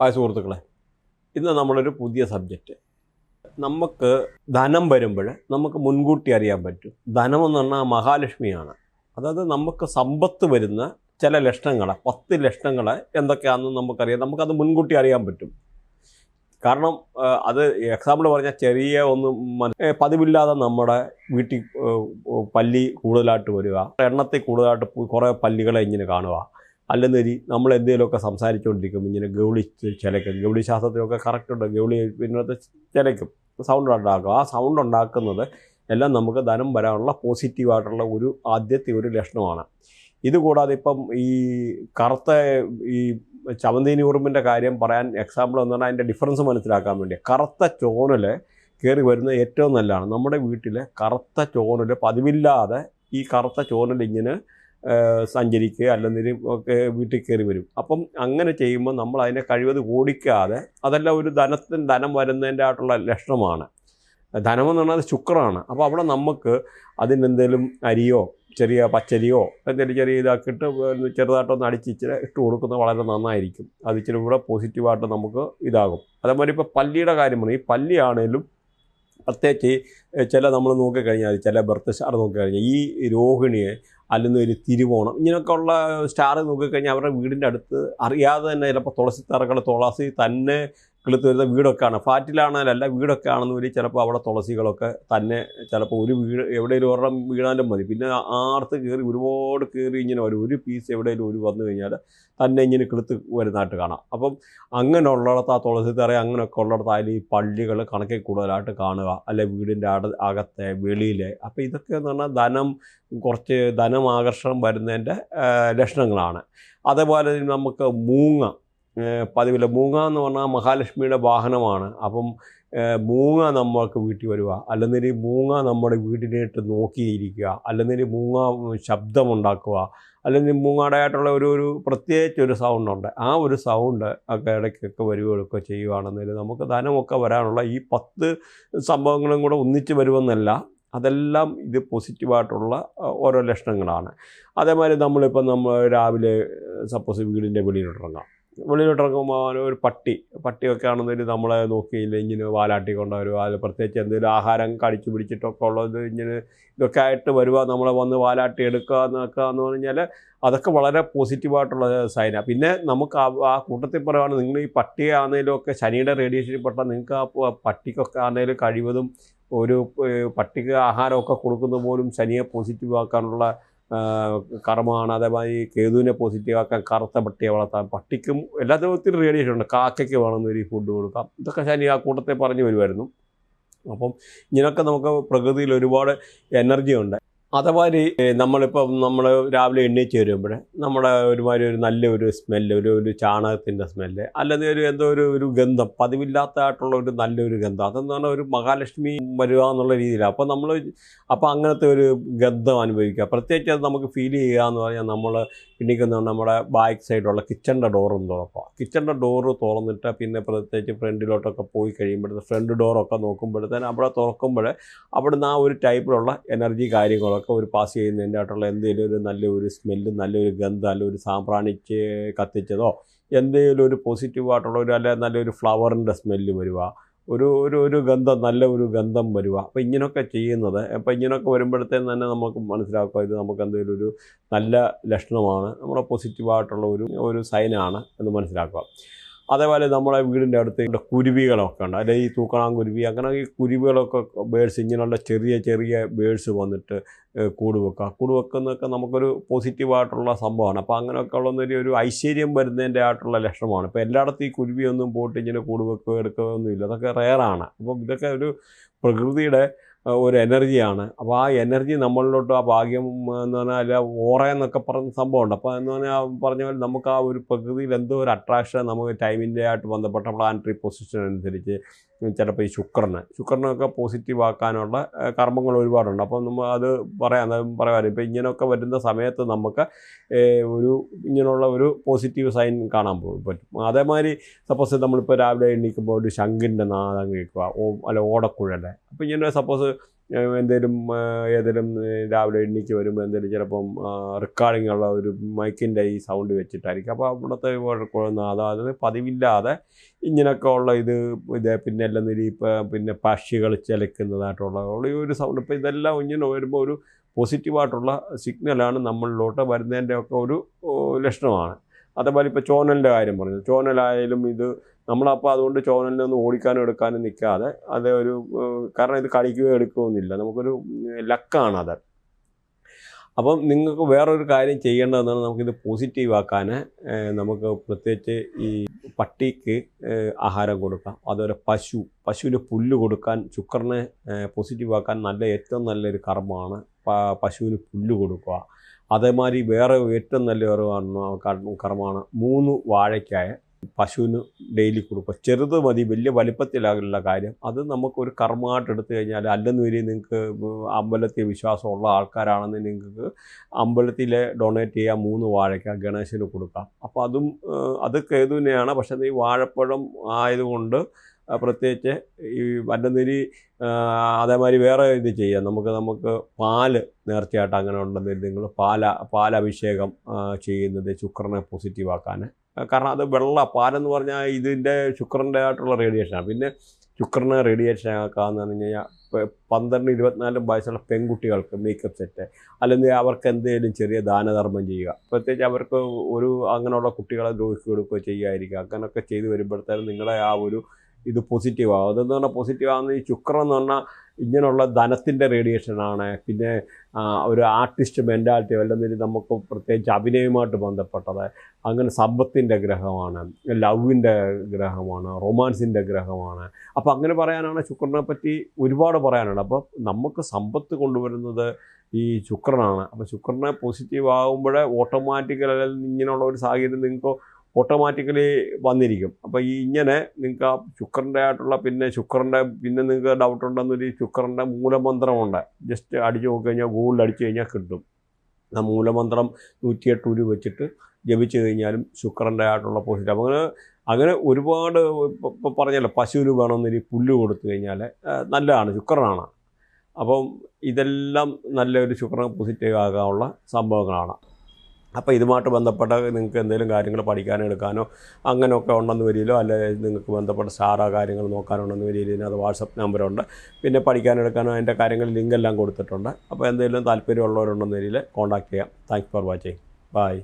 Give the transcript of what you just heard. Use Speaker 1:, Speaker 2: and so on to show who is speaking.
Speaker 1: ആ സുഹൃത്തുക്കളെ. ഇന്ന് നമ്മളൊരു പുതിയ സബ്ജക്റ്റ് നമുക്ക് ധനം വരുമ്പോൾ നമുക്ക് മുൻകൂട്ടി അറിയാൻ പറ്റും. ധനം എന്ന് പറഞ്ഞാൽ മഹാലക്ഷ്മിയാണ്. അതായത് നമുക്ക് സമ്പത്ത് വരുന്ന ചില ലക്ഷണങ്ങൾ പത്ത് ലക്ഷണങ്ങൾ എന്തൊക്കെയാണെന്ന് നമുക്കറിയാം. നമുക്കത് മുൻകൂട്ടി അറിയാൻ പറ്റും. കാരണം അത് എക്സാമ്പിൾ പറഞ്ഞാൽ ചെറിയ ഒന്ന് പതിവില്ലാതെ നമ്മുടെ വീട്ടിൽ പല്ലി കൂടുതലായിട്ട് വരിക എണ്ണത്തിൽ കൂടുതലായിട്ട് കുറേ പല്ലികളെ ഇങ്ങനെ കാണുക. അല്ലെന്നൊരു നമ്മൾ എന്തെങ്കിലുമൊക്കെ സംസാരിച്ചുകൊണ്ടിരിക്കും. ഇങ്ങനെ ഗൗളി ചിലക്കും ഗൗളി ശാസ്ത്രത്തിലൊക്കെ കറക്റ്റ് ഉണ്ട്. ഗൗളി പിന്നത്തെ ചിലക്കും. സൗണ്ട് ഉണ്ടാക്കും. ആ സൗണ്ട് ഉണ്ടാക്കുന്നത് എല്ലാം നമുക്ക് ധനം വരാനുള്ള പോസിറ്റീവായിട്ടുള്ള ഒരു ആദ്യത്തെ ഒരു ലക്ഷണമാണ്. ഇതുകൂടാതെ ഇപ്പം ഈ കറുത്ത ഈ ചവന്തീനി ഉറുമ്പിന്റെ കാര്യം പറയാൻ എക്സാമ്പിൾ എന്ന് പറഞ്ഞാൽ അതിന്റെ ഡിഫറൻസ് മനസ്സിലാക്കാൻ വേണ്ടി. കറുത്ത ചോനൽ കയറി വരുന്നത് ഏറ്റവും നല്ലതാണ്. നമ്മുടെ വീട്ടിൽ കറുത്ത ചോനൽ പതിവില്ലാതെ ഈ കറുത്ത ചോനൽ ഇങ്ങനെ സഞ്ചരിക്കുക അല്ലെങ്കിൽ ഒക്കെ വീട്ടിൽ കയറി വരും. അപ്പം അങ്ങനെ ചെയ്യുമ്പോൾ നമ്മൾ അതിനെ കഴിവത് ഓടിക്കാതെ അതെല്ലാം ഒരു ധനത്തിന് ധനം വരുന്നതിന്റെ ആയിട്ടുള്ള ലക്ഷണമാണ്. ധനമെന്ന് പറഞ്ഞാൽ അത് ശുക്രമാണ്. അപ്പോൾ അവിടെ നമുക്ക് അതിനെന്തെങ്കിലും അരിയോ ചെറിയ പച്ചരിയോ എന്തെങ്കിലും ചെറിയ ഇതാക്കിയിട്ട് ചെറുതായിട്ടൊന്ന് അടിച്ച് ഇച്ചിരി ഇട്ട് കൊടുക്കുന്നത് വളരെ നന്നായിരിക്കും. അത് ഇച്ചിരി കൂടെ പോസിറ്റീവായിട്ട് നമുക്ക് ഇതാകും. അതേപോലെ ഇപ്പോൾ പല്ലിയുടെ കാര്യം പറഞ്ഞു. ഈ പല്ലിയാണേലും പ്രത്യേകിച്ച് ചില നമ്മൾ നോക്കിക്കഴിഞ്ഞാൽ ചില ബർത്ത് സ്റ്റാർ നോക്കിക്കഴിഞ്ഞാൽ ഈ രോഹിണിയെ അല്ലെങ്കിൽ ഒരു തിരുവോണം. ഇങ്ങനെയൊക്കെ ഉള്ള സ്റ്റാർ നോക്കിക്കഴിഞ്ഞാൽ അവരുടെ വീടിന്റെ അടുത്ത് അറിയാതെ തന്നെ ചിലപ്പോൾ തുളസി തറകൾ തുളസി തന്നെ കിളുത്ത് വരുന്ന വീടൊക്കെയാണ്. ഫ്ലാറ്റിലാണെങ്കിലല്ല വീടൊക്കെ ആണെന്ന് വരി ചിലപ്പോൾ അവിടെ തുളസികളൊക്കെ തന്നെ ചിലപ്പോൾ ഒരു വീട് എവിടെയെങ്കിലും ഒരെണ്ണം വീണാലും മതി. പിന്നെ ആർത്ത് കയറി ഒരുപാട് കയറി ഇങ്ങനെ വരും ഒരു പീസ് എവിടെയെങ്കിലും ഒരു വന്നു കഴിഞ്ഞാൽ തന്നെ ഇങ്ങനെ കിളുത്ത് വരുന്നതായിട്ട് കാണാം. അപ്പം അങ്ങനെ ഉള്ളിടത്ത് ആ തുളസി തറ അങ്ങനെയൊക്കെ ഉള്ളിടത്ത് അതിൽ ഈ പള്ളികൾ കണക്കിൽ കൂടുതലായിട്ട് കാണുക. അല്ലെ വീടിന്റെ അകത്തെ വെളിയിലെ. അപ്പോൾ ഇതൊക്കെ എന്ന് പറഞ്ഞാൽ ധനം കുറച്ച് ധനം ആകർഷണം വരുന്നതിന്റെ ലക്ഷണങ്ങളാണ്. അതേപോലെ തന്നെ നമുക്ക് മൂങ്ങ പതിവില്ല. മൂങ്ങ എന്ന് പറഞ്ഞാൽ മഹാലക്ഷ്മിയുടെ വാഹനമാണ്. അപ്പം മൂങ്ങ നമ്മൾക്ക് വീട്ടിൽ വരിക. അല്ലെങ്കിൽ മൂങ്ങ നമ്മുടെ വീടിനായിട്ട് നോക്കിയിരിക്കുക. അല്ലെങ്കിൽ മൂങ്ങ ശബ്ദമുണ്ടാക്കുക. അല്ലെങ്കിൽ മൂങ്ങാടായിട്ടുള്ള ഒരു ഒരു പ്രത്യേകിച്ച് ഒരു സൗണ്ടുണ്ട്. ആ ഒരു സൗണ്ട് ഒക്കെ ഇടയ്ക്കൊക്കെ വരികയൊക്കെ ചെയ്യുകയാണെന്നതിൽ നമുക്ക് ധനമൊക്കെ വരാനുള്ള ഈ പത്ത് സംഭവങ്ങളും കൂടെ ഒന്നിച്ച് വരുമെന്നല്ല. അതെല്ലാം ഇത് പോസിറ്റീവായിട്ടുള്ള ഓരോ ലക്ഷണങ്ങളാണ്. അതേമാതിരി നമ്മളിപ്പോൾ നമ്മൾ രാവിലെ സപ്പോസ് വീടിന്റെ വെളിയിലിട്ടിറങ്ങാം. വെളിയിലിട്ടിറങ്ങുമ്പോൾ ഒരു പട്ടി പട്ടിയൊക്കെ ആണെന്നൊരു നമ്മളെ നോക്കിയില്ല ഇങ്ങനെ വാലാട്ടി കൊണ്ടുവരുക അത് പ്രത്യേകിച്ച് എന്തെങ്കിലും ആഹാരം കടിച്ചു പിടിച്ചിട്ടൊക്കെ ഉള്ളത് ഇങ്ങനെ ഇതൊക്കെ ആയിട്ട് വരുവാ നമ്മളെ വന്ന് വാലാട്ടി എടുക്കുക എന്നൊക്കെ എന്ന് പറഞ്ഞാൽ അതൊക്കെ വളരെ പോസിറ്റീവായിട്ടുള്ള സൈനാണ് പിന്നെ നമുക്ക് ആ കൂട്ടത്തിൽ പറയുകയാണ് നിങ്ങൾ ഈ പട്ടിയെ ആണെങ്കിലും ഒക്കെ ശനിയുടെ റേഡിയേഷനിൽ പെട്ടാൽ നിങ്ങൾക്ക് ആ പട്ടിക്കൊക്കെ ആണെങ്കിലും കഴിവതും ഒരു പട്ടിക ആഹാരമൊക്കെ കൊടുക്കുന്ന പോലും ശനിയെ പോസിറ്റീവ് ആക്കാനുള്ള കർമ്മമാണ്. അതേമാതിരി കേതുവിനെ പോസിറ്റീവ് ആക്കാൻ കറുത്ത പട്ടിയെ വളർത്താൻ പട്ടിക്കും എല്ലാ ഒത്തിരി റേഡിയേഷൻ ഉണ്ട്. കാക്കയ്ക്ക് വേണമെന്നൊരു ഫുഡ് കൊടുക്കാം. ഇതൊക്കെ ശനി ആ കൂട്ടത്തെ പറഞ്ഞു വരുമായിരുന്നു. അപ്പം ഇങ്ങനെയൊക്കെ നമുക്ക് പ്രകൃതിയിൽ ഒരുപാട് എനർജി ഉണ്ട്. ഏഹ്, നമ്മളിപ്പം നമ്മൾ രാവിലെ എണ്ണീച്ച് വരുമ്പോൾ നമ്മുടെ ഒരുമാതിരി ഒരു നല്ല ഒരു സ്മെല്ല് ഒരു ഒരു ചാണകത്തിന്റെ സ്മെല്ല് അല്ലെങ്കിൽ ഒരു എന്തോ ഒരു ഒരു ഗന്ധം പതിവില്ലാത്തതായിട്ടുള്ള ഒരു നല്ലൊരു ഗന്ധം അതെന്ന് പറഞ്ഞാൽ ഒരു മഹാലക്ഷ്മി വരിക എന്നുള്ള രീതിയിലാണ് അപ്പോൾ നമ്മൾ അപ്പോൾ അങ്ങനത്തെ ഒരു ഗന്ധം അനുഭവിക്കുക. പ്രത്യേകിച്ച് അത് നമുക്ക് ഫീൽ ചെയ്യുക എന്ന് പറഞ്ഞാൽ നമ്മൾ പിന്നിക്കുന്ന നമ്മുടെ ബാക്ക് സൈഡുള്ള കിച്ചണിന്റെ ഡോറും തുറക്കുക. കിച്ചണിന്റെ ഡോറ് തുറന്നിട്ട് പിന്നെ പ്രത്യേകിച്ച് ഫ്രണ്ടിലോട്ടൊക്കെ പോയി കഴിയുമ്പോഴത്തെ ഫ്രണ്ട് ഡോറൊക്കെ നോക്കുമ്പോഴത്തേന് അവിടെ തുറക്കുമ്പോൾ അവിടുന്ന് ആ ഒരു ടൈപ്പിലുള്ള എനർജി കാര്യങ്ങളൊക്കെ ഒരു പാസ് ചെയ്യുന്നതിന്റെ ആയിട്ടുള്ള എന്തെങ്കിലും ഒരു നല്ലൊരു സ്മെല്ല് നല്ലൊരു ഗന്ധം അല്ലെങ്കിൽ ഒരു സാമ്പ്രാണിച്ച് കത്തിച്ചതോ എന്തെങ്കിലും ഒരു പോസിറ്റീവായിട്ടുള്ള ഒരു അല്ലെ നല്ലൊരു ഫ്ലവറിന്റെ സ്മെല്ല് വരിക ഒരു ഒരു ഒരു ഗന്ധം നല്ല ഒരു ഗന്ധം വരിക അപ്പോൾ ഇങ്ങനെയൊക്കെ ചെയ്യുന്നത്. അപ്പോൾ ഇങ്ങനെയൊക്കെ വരുമ്പോഴത്തേന് തന്നെ നമുക്ക് മനസ്സിലാക്കുക ഇത് നമുക്ക് എന്തെങ്കിലും ഒരു നല്ല ലക്ഷണമാണ്. നമ്മുടെ പോസിറ്റീവായിട്ടുള്ള ഒരു ഒരു സൈനാണ് എന്ന് മനസ്സിലാക്കുക അതേപോലെ നമ്മളെ വീടിന്റെ അടുത്ത് ഇവിടെ കുരുവികളൊക്കെ ഉണ്ട്. അല്ലെങ്കിൽ ഈ തൂക്കണാങ്കുരുവി അങ്ങനെ ഈ കുരുവികളൊക്കെ ബേഡ്സ് ഇങ്ങനെയുള്ള ചെറിയ ചെറിയ ബേഡ്സ് വന്നിട്ട് കൂട് വെക്കുക കൂട് വെക്കുന്നതൊക്കെ നമുക്കൊരു പോസിറ്റീവായിട്ടുള്ള സംഭവമാണ്. അപ്പോൾ അങ്ങനെയൊക്കെ ഉള്ളൊരു ഒരു ഐശ്വര്യം വരുന്നതിന്റെ ആയിട്ടുള്ള ലക്ഷണമാണ്. ഇപ്പോൾ എല്ലായിടത്തും ഈ കുരുവിയൊന്നും പോയിട്ട് ഇങ്ങനെ കൂട് വെക്കുകയോ എടുക്കുകയോ ഒന്നും ഇല്ല അതൊക്കെ റെയറാണ് അപ്പം ഇതൊക്കെ ഒരു പ്രകൃതിയുടെ ഒരു എനർജിയാണ്. അപ്പോൾ ആ എനർജി നമ്മളിലോട്ട് ആ ഭാഗ്യം എന്ന് പറഞ്ഞാൽ അല്ല ഓറ എന്നൊക്കെ പറഞ്ഞ സംഭവമുണ്ട്. അപ്പോൾ എന്ന് പറഞ്ഞാൽ പറഞ്ഞ പോലെ നമുക്ക് ആ ഒരു പ്രകൃതിയിൽ എന്തോ ഒരു അട്രാക്ഷൻ നമുക്ക് ടൈമിന്റെ ആയിട്ട് ബന്ധപ്പെട്ട പ്ലാനറ്ററി പൊസിഷൻ അനുസരിച്ച് ചിലപ്പോൾ ഈ ശുക്രന്. ശുക്രനൊക്കെ പോസിറ്റീവ് ആക്കാനുള്ള കർമ്മങ്ങൾ ഒരുപാടുണ്ട്. അപ്പോൾ നമ്മൾ അത് പറയാം. പറയാമായിരുന്നു പറയാം ഇപ്പോൾ ഇങ്ങനെയൊക്കെ വരുന്ന സമയത്ത് നമുക്ക് ഒരു ഇങ്ങനെയുള്ള ഒരു പോസിറ്റീവ് സൈൻ കാണാൻ പറ്റും. അതേമാതിരി സപ്പോസ് നമ്മളിപ്പോൾ രാവിലെ എണീക്കുമ്പോൾ ഒരു ശംഖിന്റെ നാദം കേൾക്കുക ഓ അല്ല ഓടക്കുഴല്ലേ അപ്പോൾ ഇങ്ങനെ സപ്പോസ് എന്തെങ്കിലും ഏതെങ്കിലും രാവിലെ എണ്ണിക്ക് വരുമ്പോൾ എന്തേലും ചിലപ്പം റെക്കോർഡിംഗ് ഉള്ള ഒരു മൈക്കിന്റെ ഈ സൗണ്ട് വെച്ചിട്ടായിരിക്കും. അപ്പോൾ അവിടുത്തെ കുഴപ്പമൊന്നും അതായത് പതിവില്ലാതെ ഇങ്ങനെയൊക്കെ ഉള്ള ഇത് ഇത് പിന്നെ എല്ലാം ഇപ്പം പിന്നെ പക്ഷികൾ ചിലക്കുന്നതായിട്ടുള്ള ഈ ഒരു സൗണ്ട്. ഇപ്പോൾ ഇതെല്ലാം ഇങ്ങനെ വരുമ്പോൾ ഒരു പോസിറ്റീവായിട്ടുള്ള സിഗ്നലാണ് നമ്മളിലോട്ട് വരുന്നതിന്റെ ഒക്കെ ഒരു ലക്ഷണമാണ്. അതേപോലെ ഇപ്പോൾ ചോനലിന്റെ കാര്യം പറഞ്ഞു. ചോനലായാലും ഇത് നമ്മളപ്പോൾ അതുകൊണ്ട് ചോനലിൽ നിന്ന് ഓടിക്കാനും എടുക്കാനും നിൽക്കാതെ അത് ഒരു കാരണം ഇത് കളിക്കുകയോ എടുക്കുകയൊന്നുമില്ല. നമുക്കൊരു ലക്കാണ് അത്. അപ്പം നിങ്ങൾക്ക് വേറൊരു കാര്യം ചെയ്യേണ്ടതെന്നാണ് നമുക്കിത് പോസിറ്റീവ് ആക്കാൻ ഏഹ്, നമുക്ക് പ്രത്യേകിച്ച് ഈ പട്ടിക്ക് ആഹാരം കൊടുക്കാം. അതുപോലെ പശു പശുവിന് പുല്ല് കൊടുക്കാൻ ശുക്രനെ പോസിറ്റീവാക്കാൻ നല്ല ഏറ്റവും നല്ലൊരു കർമ്മമാണ് പശുവിന് പുല്ല് കൊടുക്കുക. അതേമാതിരി വേറെ ഏറ്റവും നല്ല ഒരു കർമ്മമാണ് മൂന്ന് വാഴയ്ക്കായ. പശുവിന് ഡെയിലി കൊടുക്കുക ചെറുത് മതി വലിയ വലിപ്പത്തിലാകുള്ള കാര്യം. അത് നമുക്കൊരു കർമ്മമായിട്ട് എടുത്തു കഴിഞ്ഞാൽ അല്ലെന്ന് വരി നിങ്ങൾക്ക് അമ്പലത്തിൽ വിശ്വാസമുള്ള ആൾക്കാരാണെന്ന് നിങ്ങൾക്ക് അമ്പലത്തിൽ ഡൊണേറ്റ് ചെയ്യാം മൂന്ന് വാഴയ്ക്ക ഗണേശന് കൊടുക്കാം. അപ്പോൾ അതും അത് കേതുവിനെയാണ്. പക്ഷേ ഈ വാഴപ്പഴം ആയതുകൊണ്ട് പ്രത്യേകിച്ച് ഈ വന്നതിരി അതേമാതിരി വേറെ ഇത് ചെയ്യാം. നമുക്ക് നമുക്ക് പാൽ നേർച്ചയായിട്ട് അങ്ങനെ ഉണ്ടെന്നില്ല നിങ്ങൾ പാല പാലഭിഷേകം ചെയ്യുന്നത് ശുക്രനെ പോസിറ്റീവ് ആക്കാൻ കാരണം അത് വെള്ള പാലെന്ന് പറഞ്ഞാൽ ഇതിന്റെ ശുക്രന്റെ ആയിട്ടുള്ള റേഡിയേഷനാണ് പിന്നെ ശുക്രന് റേഡിയേഷൻ ആക്കാമെന്ന് പറഞ്ഞു കഴിഞ്ഞാൽ പന്ത്രണ്ട് ഇരുപത്തിനാലും വയസ്സുള്ള പെൺകുട്ടികൾക്ക് മേക്കപ്പ് സെറ്റ് അല്ലെങ്കിൽ അവർക്ക് എന്തെങ്കിലും ചെറിയ ദാനധർമ്മം ചെയ്യുക. പ്രത്യേകിച്ച് അവർക്ക് ഒരു അങ്ങനെയുള്ള കുട്ടികളെ ദ്രോഹിക്കുക കൊടുക്കുകയോ ചെയ്യുമായിരിക്കും അങ്ങനെയൊക്കെ ചെയ്ത് വരുമ്പോഴത്തേനും നിങ്ങളെ ആ ഒരു ഇത് പോസിറ്റീവ് ആകും അതെന്ന് പറഞ്ഞാൽ പോസിറ്റീവ് ആകുന്ന ഈ ശുക്രം എന്ന് പറഞ്ഞാൽ ഇങ്ങനെയുള്ള ധനത്തിന്റെ റേഡിയേഷനാണ് പിന്നെ ഒരു ആർട്ടിസ്റ്റ് മെന്റാലിറ്റി അല്ലെന്നൊരു നമുക്ക് പ്രത്യേകിച്ച് അഭിനയമായിട്ട് ബന്ധപ്പെട്ടത് അങ്ങനെ സമ്പത്തിന്റെ ഗ്രഹമാണ് ലവിന്റെ ഗ്രഹമാണ് റൊമാൻസിന്റെ ഗ്രഹമാണ്. അപ്പോൾ അങ്ങനെ പറയാനാണ് ശുക്രനെ പറ്റി ഒരുപാട് പറയാനുണ്ട്. അപ്പോൾ നമുക്ക് സമ്പത്ത് കൊണ്ടുവരുന്നത് ഈ ശുക്രനാണ്. അപ്പോൾ ശുക്രനെ പോസിറ്റീവ് ആകുമ്പോഴേ ഓട്ടോമാറ്റിക്കലി ഇങ്ങനെയുള്ള ഒരു സാഹചര്യം നിങ്ങൾക്ക് ഓട്ടോമാറ്റിക്കലി വന്നിരിക്കും. അപ്പോൾ ഈ ഇങ്ങനെ നിങ്ങൾക്ക് ആ ശുക്രന്റെ ആയിട്ടുള്ള പിന്നെ ശുക്രന്റെ പിന്നെ നിങ്ങൾക്ക് ഡൗട്ട് ഉണ്ടെന്നൊരു ശുക്രന്റെ മൂലമന്ത്രമുണ്ട്. ജസ്റ്റ് അടിച്ചു നോക്കി കഴിഞ്ഞാൽ ഗൂഗിളിൽ അടിച്ചു കഴിഞ്ഞാൽ കിട്ടും. ആ മൂലമന്ത്രം നൂറ്റിയെട്ട് ഉരു വെച്ചിട്ട് ജപിച്ചു കഴിഞ്ഞാലും ശുക്രന്റെ ആയിട്ടുള്ള പോസിറ്റീവ് അങ്ങനെ അങ്ങനെ ഒരുപാട് ഇപ്പം പറഞ്ഞല്ലോ പശുവിന് വേണമെന്നൊരു പുല്ല് കൊടുത്തു കഴിഞ്ഞാൽ നല്ലതാണ് ശുക്രനാണ്. അപ്പം ഇതെല്ലാം നല്ലൊരു ശുക്രൻ പോസിറ്റീവ് ആകാനുള്ള സംഭവങ്ങളാണ്. അപ്പോൾ ഇതുമായിട്ട് ബന്ധപ്പെട്ട നിങ്ങൾക്ക് എന്തെങ്കിലും കാര്യങ്ങൾ പഠിക്കാനോ എടുക്കാനോ അങ്ങനെയൊക്കെ ഉണ്ടെന്ന് വരികയിലോ അല്ലെങ്കിൽ നിങ്ങൾക്ക് ബന്ധപ്പെട്ട സാറാ കാര്യങ്ങൾ നോക്കാനുണ്ടെന്ന് വരികയിൽ ഇതിനകത്ത് വാട്സപ്പ് നമ്പറുണ്ട്. പിന്നെ പഠിക്കാനെടുക്കാനോ അതിന്റെ കാര്യങ്ങൾ ലിങ്ക് എല്ലാം കൊടുത്തിട്ടുണ്ട്. അപ്പോൾ എന്തെങ്കിലും താല്പര്യമുള്ളവരുണ്ടെന്ന് വരിയിൽ കോൺടാക്ട് ചെയ്യാം. Thanks for watching bye